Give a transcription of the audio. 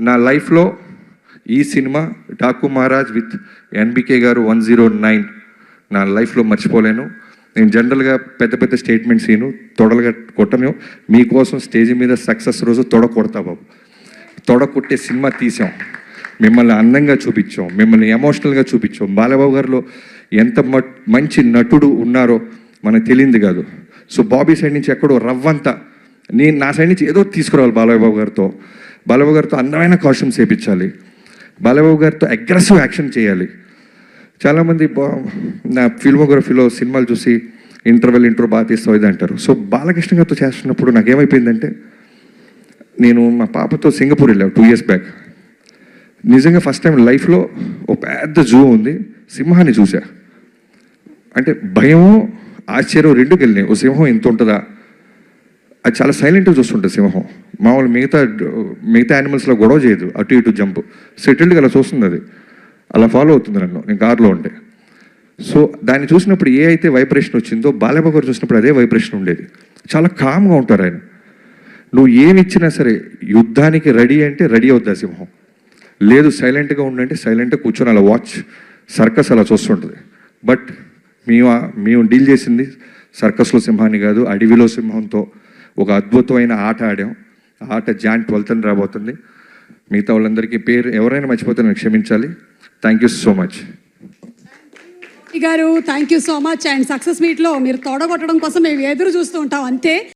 నా లైఫ్లో ఈ cinema Daaku Maharaj with NBK గారు వన్ జీరో నైన్ నా లైఫ్లో మర్చిపోలేను. నేను జనరల్గా పెద్ద పెద్ద స్టేట్మెంట్స్ ఇను తొడలుగా కొట్టను. మీకోసం స్టేజ్ మీద సక్సెస్ రోజు తొడ కొడతా బాబు. తొడ కొట్టే సినిమా తీసాం. మిమ్మల్ని అందంగా చూపించాం మిమ్మల్ని ఎమోషనల్గా చూపించాం. బాలబాబు గారిలో ఎంత మ- మంచి నటుడు ఉన్నారో మనకు తెలియంది కాదు. సో బాబీ సైడ్ నుంచి ఎక్కడో రవ్వంతా నేను నా సైడ్ నుంచి ఏదో తీసుకురావాలి బాలబాబు గారితో. బాలబాబు గారితో అందమైన కాస్ట్యూమ్స్ వేయించాలి బాలబాబు గారితో అగ్రెసివ్ యాక్షన్ చేయాలి. చాలామంది బా- నా ఫిల్మోగ్రఫీలో సినిమాలు చూసి ఇంటర్వెల్ ఇంట్రో బాగా తీస్తావు ఇది అంటారు. సో బాలకృష్ణ గారితో చేస్తున్నప్పుడు నాకు ఏమైపోయిందంటే నేను మా పాపతో సింగపూర్ వెళ్ళాను టూ ఇయర్స్ బ్యాక్ నిజంగా ఫస్ట్ టైం లైఫ్లో ఒక పెద్ద జూ ఉంది సింహాన్ని చూసా. అంటే భయము ఆశ్చర్యం రెండు వెళ్ళినాయి. ఓ సింహం ఇంత ఉంటుందా? అది చాలా సైలెంట్గా చూస్తుంటుంది సింహం. మామూలు మిగతా మిగతా యానిమల్స్లో గొడవ చేయదు. అటు ఇటు జంప్ సెటిల్డ్గా అలా చూస్తుంది అది. అలా ఫాలో అవుతుంది నన్ను. నేను కారులో ఉంటే. సో దాన్ని చూసినప్పుడు ఏ అయితే వైబ్రేషన్ వచ్చిందో బాలయ్య గారు చూసినప్పుడు అదే వైబ్రేషన్ ఉండేది. చాలా కామ్గా ఉంటారు ఆయన. నువ్వు ఏమి ఇచ్చినా సరే యుద్ధానికి రెడీ అంటే రెడీ అవుతుంది ఆ సింహం. లేదు సైలెంట్గా ఉండంటే సైలెంట్గా కూర్చొని అలా వాచ్ సర్కస్ అలా చూస్తుంటుంది. బట్ మేము మేము డీల్ చేసింది సర్కస్లో సింహాన్ని కాదు అడవిలో సింహంతో. ఒక అద్భుతమైన ఆట ఆడాం. ఆ ఆట జాన్ ట్వెల్త్ని రాబోతుంది. మిగతా వాళ్ళందరికీ పేరు ఎవరైనా మర్చిపోతే నన్ను క్షమించాలి. థ్యాంక్ యూ సో మచ్ గారు thank you so much and success మీట్లో మీరు తోడగొట్టడం కోసం మేము ఎదురు చూస్తూ ఉంటాం. అంతే.